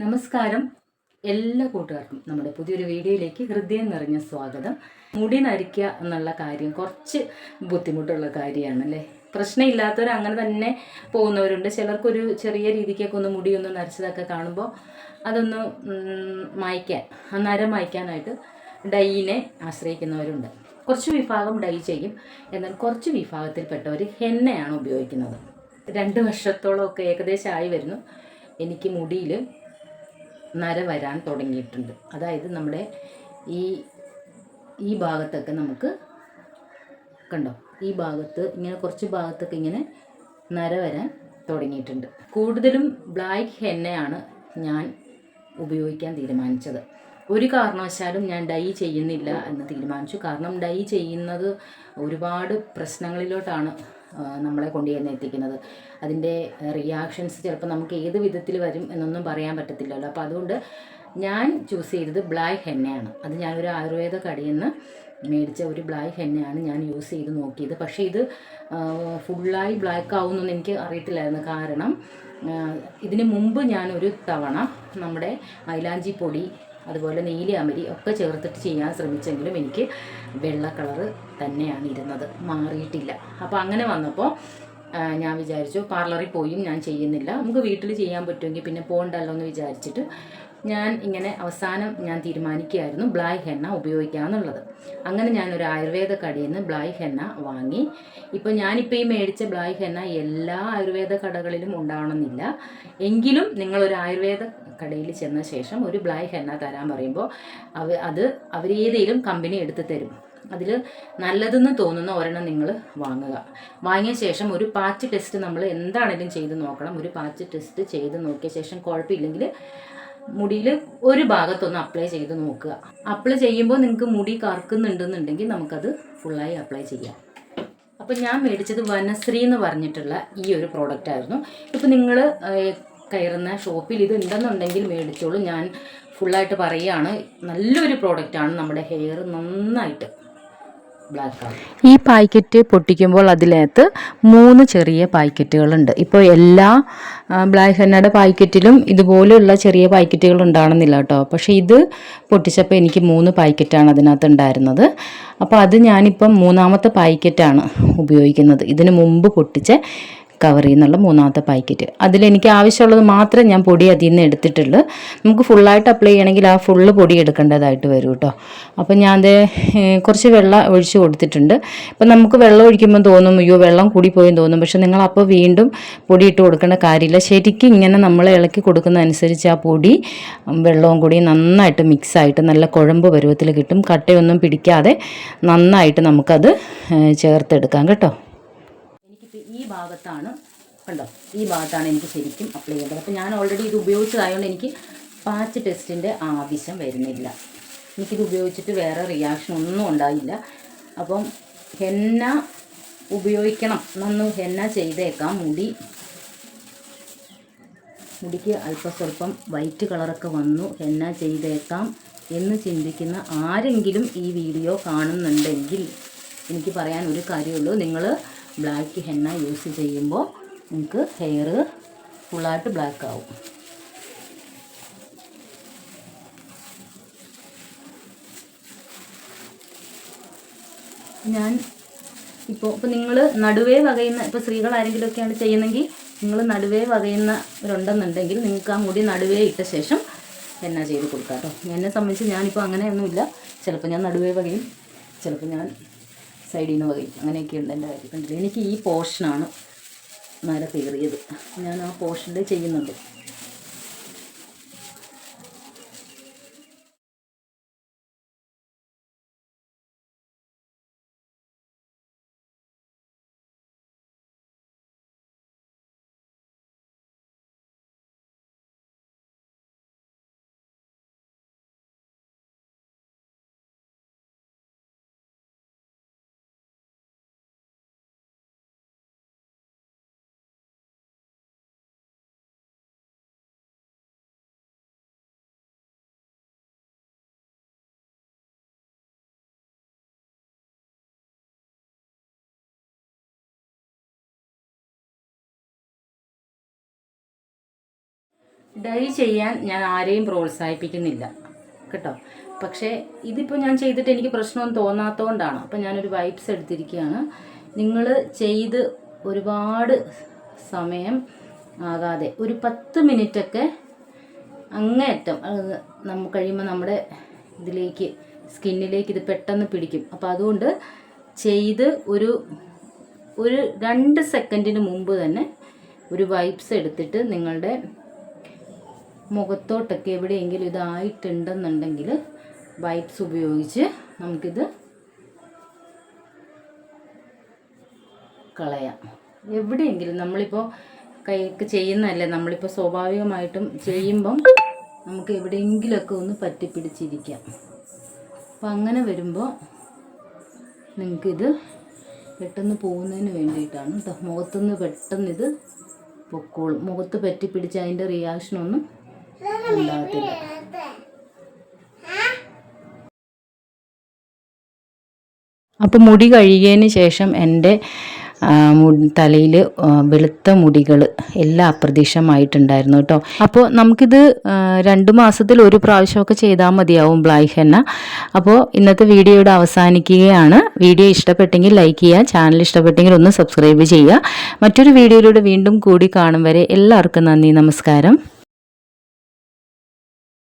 നമസ്കാരം. എല്ലാ കൂട്ടുകാർക്കും നമ്മുടെ പുതിയൊരു വീഡിയോയിലേക്ക് ഹൃദയം നിറഞ്ഞ സ്വാഗതം. മുടി നരിക്കുക എന്നുള്ള കാര്യം കുറച്ച് ബുദ്ധിമുട്ടുള്ള കാര്യമാണ് അല്ലേ പ്രശ്നമില്ലാത്തവർ അങ്ങനെ തന്നെ പോകുന്നവരുണ്ട്. ചിലർക്കൊരു ചെറിയ രീതിക്കൊക്കെ ഒന്ന് മുടി ഒന്ന് നരച്ചതൊക്കെ കാണുമ്പോൾ അതൊന്ന് മായ്ക്കാൻ നരം മായ്ക്കാനായിട്ട് ഡൈനെ ആശ്രയിക്കുന്നവരുണ്ട്. കുറച്ച് വിഭാഗം ഡൈ ചെയ്യും. എന്നാൽ കുറച്ച് വിഭാഗത്തിൽപ്പെട്ടവർ ഹെന്നയാണ് ഉപയോഗിക്കുന്നത്. രണ്ട് വർഷത്തോളമൊക്കെ ഏകദേശം ആയി വരുന്നു. എനിക്ക് മുടിയിൽ നര വരാൻ തുടങ്ങിയിട്ടുണ്ട്. അതായത് നമ്മുടെ ഈ ഈ ഭാഗത്തൊക്കെ നമുക്ക് കണ്ടോ? ഈ ഭാഗത്ത് ഇങ്ങനെ കുറച്ച് ഭാഗത്തൊക്കെ ഇങ്ങനെ നര വരാൻ തുടങ്ങിയിട്ടുണ്ട്. കൂടുതലും ബ്ലാക്ക് ഹെന്നയാണ് ഞാൻ ഉപയോഗിക്കാൻ തീരുമാനിച്ചത്. ഒരു കാരണവശാലും ഞാൻ ഡൈ ചെയ്യുന്നില്ല എന്ന് തീരുമാനിച്ചു. കാരണം ഡൈ ചെയ്യുന്നത് ഒരുപാട് പ്രശ്നങ്ങളിലോട്ടാണ് നമ്മളെ കൊണ്ടുചെന്ന് എത്തിക്കുന്നത്. അതിന്റെ റിയാക്ഷൻസ് ചിലപ്പോൾ നമുക്ക് ഏത് വിധത്തിൽ വരും എന്നൊന്നും പറയാൻ പറ്റത്തില്ലല്ലോ. അപ്പോൾ അതുകൊണ്ട് ഞാൻ ചൂസ് ചെയ്തത് ബ്ലാക്ക് ഹെന്നയാണ് അത് ഞാനൊരു ആയുർവേദ കടയിൽ നിന്ന് മേടിച്ച ഒരു ബ്ലാക്ക് ഹെന്നയാണ് ഞാൻ യൂസ് ചെയ്ത് നോക്കിയത്. പക്ഷേ ഇത് ഫുള്ളായി ബ്ലാക്ക് ആവുമെന്നൊന്നും എനിക്ക് അറിയത്തില്ലായിരുന്നു. കാരണം ഇതിന് മുമ്പ് ഞാനൊരു തവണ നമ്മുടെ മൈലാഞ്ചി പൊടി അതുപോലെ നീലി അമരി ഒക്കെ ചേർത്തിട്ട് ചെയ്യാൻ ശ്രമിച്ചെങ്കിലും എനിക്ക് വെള്ള കളറ് തന്നെയാണ് ഇരുന്നത്. മാറിയിട്ടില്ല. അപ്പോൾ അങ്ങനെ വന്നപ്പോൾ ഞാൻ വിചാരിച്ചു പാർലറിൽ പോയും ഞാൻ ചെയ്യുന്നില്ല. നമുക്ക് വീട്ടിൽ ചെയ്യാൻ പറ്റുമെങ്കിൽ പിന്നെ പോകണ്ടല്ലോ എന്ന് വിചാരിച്ചിട്ട് ഞാൻ ഇങ്ങനെ അവസാനം ഞാൻ തീരുമാനിക്കുകയായിരുന്നു ബ്ലായ് ഹെണ്ണ ഉപയോഗിക്കാമെന്നുള്ളത് അങ്ങനെ ഞാനൊരു ആയുർവേദ കടയിൽ നിന്ന് ബ്ലായ് ഹെണ്ണ വാങ്ങി. ഇപ്പോൾ ഞാനിപ്പോൾ ഈ മേടിച്ച ബ്ലായ് ഹെണ്ണ എല്ലാ ആയുർവേദ കടകളിലും ഉണ്ടാവണമെന്നില്ല. എങ്കിലും നിങ്ങളൊരു ആയുർവേദ കടയിൽ ചെന്ന ശേഷം ഒരു ബ്ലായ് ഹെണ്ണ തരാൻ പറയുമ്പോൾ അവ അത് അവരേതെങ്കിലും കമ്പനി എടുത്ത് തരും. അതിൽ നല്ലതെന്ന് തോന്നുന്ന ഒരെണ്ണം നിങ്ങൾ വാങ്ങുക. വാങ്ങിയ ശേഷം ഒരു പാച്ച് ടെസ്റ്റ് നമ്മൾ എന്താണെങ്കിലും ചെയ്ത് നോക്കണം. ഒരു പാച്ച് ടെസ്റ്റ് ചെയ്ത് നോക്കിയ ശേഷം കുഴപ്പമില്ലെങ്കിൽ മുടിയിൽ ഒരു ഭാഗത്തൊന്ന് അപ്ലൈ ചെയ്ത് നോക്കുക. അപ്ലൈ ചെയ്യുമ്പോൾ നിങ്ങൾക്ക് മുടി കറക്കുന്നുണ്ടെന്നുണ്ടെങ്കിൽ നമുക്കത് ഫുള്ളായി അപ്ലൈ ചെയ്യാം. അപ്പോൾ ഞാൻ മേടിച്ചത് വനശ്രീ എന്ന് പറഞ്ഞിട്ടുള്ള ഈ ഒരു പ്രോഡക്റ്റ് ആയിരുന്നു. ഇപ്പോൾ നിങ്ങൾ കയറുന്ന ഷോപ്പിൽ ഇത് ഉണ്ടെന്നുണ്ടെങ്കിൽ മേടിച്ചോളൂ. ഞാൻ ഫുള്ളായിട്ട് പറയുകയാണ്. നല്ലൊരു പ്രോഡക്റ്റാണ് നമ്മുടെ ഹെയർ നന്നായിട്ട് ഈ പാക്കറ്റ് പൊട്ടിക്കുമ്പോൾ അതിനകത്ത് മൂന്ന് ചെറിയ പാക്കറ്റുകളുണ്ട്. ഇപ്പോൾ എല്ലാ ബ്ലാക്ക് ഹെന്നയുടെ പാക്കറ്റിലും ഇതുപോലെയുള്ള ചെറിയ പാക്കറ്റുകൾ ഉണ്ടാകണമെന്നില്ല കേട്ടോ. പക്ഷേ ഇത് പൊട്ടിച്ചപ്പോൾ എനിക്ക് മൂന്ന് പാക്കറ്റാണ് അതിനകത്ത് ഉണ്ടായിരുന്നത്. അപ്പോൾ അത് ഞാനിപ്പം മൂന്നാമത്തെ പാക്കറ്റാണ് ഉപയോഗിക്കുന്നത്. ഇതിന് മുമ്പ് പൊട്ടിച്ച കവറിൽ നിന്നുള്ള മൂന്നാമത്തെ പാക്കറ്റ് അതിലെനിക്ക് ആവശ്യമുള്ളത് മാത്രം ഞാൻ പൊടി അതിൽ നിന്ന് എടുത്തിട്ടുള്ളൂ. നമുക്ക് ഫുള്ളായിട്ട് അപ്ലൈ ചെയ്യണമെങ്കിൽ ആ ഫുള്ള് പൊടി എടുക്കേണ്ടതായിട്ട് വരും കേട്ടോ. അപ്പോൾ ഞാൻ അത് കുറച്ച് വെള്ളം ഒഴിച്ച് കൊടുത്തിട്ടുണ്ട്. ഇപ്പം നമുക്ക് വെള്ളം ഒഴിക്കുമ്പോൾ തോന്നും അയ്യോ വെള്ളം കൂടിപ്പോയെന്ന് തോന്നും. പക്ഷെ നിങ്ങൾ അപ്പോൾ വീണ്ടും പൊടി ഇട്ട് കൊടുക്കേണ്ട കാര്യമില്ല. ശരിക്കും ഇങ്ങനെ നമ്മൾ ഇളക്കി കൊടുക്കുന്നതനുസരിച്ച് ആ പൊടി വെള്ളവും കൂടി നന്നായിട്ട് മിക്സായിട്ട് നല്ല കുഴമ്പ് പരുവത്തിൽ കിട്ടും. കട്ടയൊന്നും പിടിക്കാതെ നന്നായിട്ട് നമുക്കത് ചേർത്തെടുക്കാം കേട്ടോ. ഭാഗത്താണ്. കണ്ടോ? ഈ ഭാഗത്താണ് എനിക്ക് ശരിക്കും അപ്ലൈ ചെയ്യേണ്ടത്. അപ്പോൾ ഞാൻ ഓൾറെഡി ഇത് ഉപയോഗിച്ചതായതുകൊണ്ട് എനിക്ക് പാച്ച് ടെസ്റ്റിന്റെ ആവശ്യം വരുന്നില്ല. എനിക്കിത് ഉപയോഗിച്ചിട്ട് വേറെ റിയാക്ഷൻ ഒന്നും ഉണ്ടായില്ല. അപ്പം ഹെന്ന ഉപയോഗിക്കണം എന്നൊന്ന് ഹെന്ന ചെയ്തേക്കാം. മുടി. മുടിക്ക് അല്പം സ്വല്പം വൈറ്റ് കളറൊക്കെ വന്നു. ഹെന്ന ചെയ്തേക്കാം. എന്ന് ചിന്തിക്കുന്ന ആരെങ്കിലും ഈ വീഡിയോ കാണുന്നുണ്ടെങ്കിൽ എനിക്ക് പറയാൻ ഒരു കാര്യമുള്ളൂ. നിങ്ങൾ ബ്ലാക്ക് ഹെന്ന യൂസ് ചെയ്യുമ്പോൾ നിങ്ങൾക്ക് ഹെയർ ഫുള്ളായിട്ട് ബ്ലാക്ക് ആവും. ഞാൻ ഇപ്പോൾ ഇപ്പോൾ നിങ്ങൾ നടുവേ വകയുന്ന ഇപ്പോൾ സ്ത്രീകൾ ആരെങ്കിലുമൊക്കെയാണ് ചെയ്യുന്നെങ്കിൽ നിങ്ങൾ നടുവേ വകയുന്നവരുണ്ടെന്നുണ്ടെങ്കിൽ നിങ്ങൾക്ക് ആ മുടി നടുവേ ഇട്ട ശേഷം എന്നാ ചെയ്ത് കൊടുക്കാം കേട്ടോ. എന്നെ സംബന്ധിച്ച് ഞാനിപ്പോൾ അങ്ങനെയൊന്നുമില്ല. ചിലപ്പോൾ ഞാൻ നടുവേ വകയും ചിലപ്പോൾ ഞാൻ സൈഡിൽ നിന്ന് വകയും അങ്ങനെയൊക്കെയുണ്ട് എന്റെ കാര്യം. കണ്ടില്ല? എനിക്ക് ഈ പോർഷനാണ് നേരെ കയറിയത് ഞാൻ ആ പോർഷനിൽ ചെയ്യുന്നുണ്ട്. ഡൈ ചെയ്യാൻ ഞാൻ ആരെയും പ്രോത്സാഹിപ്പിക്കുന്നില്ല. കേട്ടോ? പക്ഷേ ഇതിപ്പോൾ ഞാൻ ചെയ്തിട്ട് എനിക്ക് പ്രശ്നമൊന്നും തോന്നാത്തതുകൊണ്ടാണ് അപ്പം ഞാനൊരു വൈപ്സ് എടുത്തിരിക്കുകയാണ്. നിങ്ങൾ ചെയ്ത് ഒരുപാട് സമയം ആകാതെ ഒരു പത്ത് മിനിറ്റൊക്കെ അങ്ങേയറ്റം നമ്മൾ നമ്മ കഴിയുമ്പോൾ നമ്മുടെ ഇതിലേക്ക് സ്കിന്നിലേക്ക് ഇത് പെട്ടെന്ന് പിടിക്കും. അപ്പോൾ അതുകൊണ്ട് ചെയ്ത് ഒരു ഒരു രണ്ട് സെക്കൻഡിന് മുമ്പ് തന്നെ ഒരു വൈപ്സ് എടുത്തിട്ട് നിങ്ങളുടെ മുഖത്തോട്ടൊക്കെ എവിടെയെങ്കിലും ഇതായിട്ടുണ്ടെന്നുണ്ടെങ്കിൽ വൈപ്സ് ഉപയോഗിച്ച് നമുക്കിത് കളയാം. എവിടെയെങ്കിലും നമ്മളിപ്പോൾ കൈക്ക് ചെയ്യുന്നതല്ലേ നമ്മളിപ്പോൾ സ്വാഭാവികമായിട്ടും ചെയ്യുമ്പം നമുക്ക് എവിടെയെങ്കിലുമൊക്കെ ഒന്ന് പറ്റിപ്പിടിച്ചിരിക്കാം. അപ്പം അങ്ങനെ വരുമ്പോൾ നിങ്ങൾക്കിത് പെട്ടെന്ന് പോകുന്നതിന് വേണ്ടിയിട്ടാണ് കേട്ടോ മുഖത്തുനിന്ന് പെട്ടെന്ന് ഇത് പൊക്കോളും. മുഖത്ത് പറ്റിപ്പിടിച്ച് അതിന്റെ റിയാക്ഷനൊന്നും ഉണ്ടാകത്തില്ല അപ്പോൾ മുടി കഴുകിയതിന് ശേഷം എന്റെ തലയിൽ വെളുത്ത മുടികൾ എല്ലാം അപ്രതീക്ഷമായിട്ടുണ്ടായിരുന്നു കേട്ടോ. അപ്പോൾ നമുക്കിത് രണ്ട് മാസത്തിൽ ഒരു പ്രാവശ്യമൊക്കെ ചെയ്താൽ മതിയാവും ബ്ലാക്ക് ഹെന്ന. അപ്പോൾ ഇന്നത്തെ വീഡിയോ വീഡിയോയുടെ അവസാനിക്കുകയാണ്. വീഡിയോ ഇഷ്ടപ്പെട്ടെങ്കിൽ ലൈക്ക് ചെയ്യുക ചാനൽ ഇഷ്ടപ്പെട്ടെങ്കിൽ ഒന്ന് സബ്സ്ക്രൈബ് ചെയ്യുക. മറ്റൊരു വീഡിയോയിലൂടെ വീണ്ടും കൂടി കാണും വരെ എല്ലാവർക്കും നന്ദി നമസ്കാരം.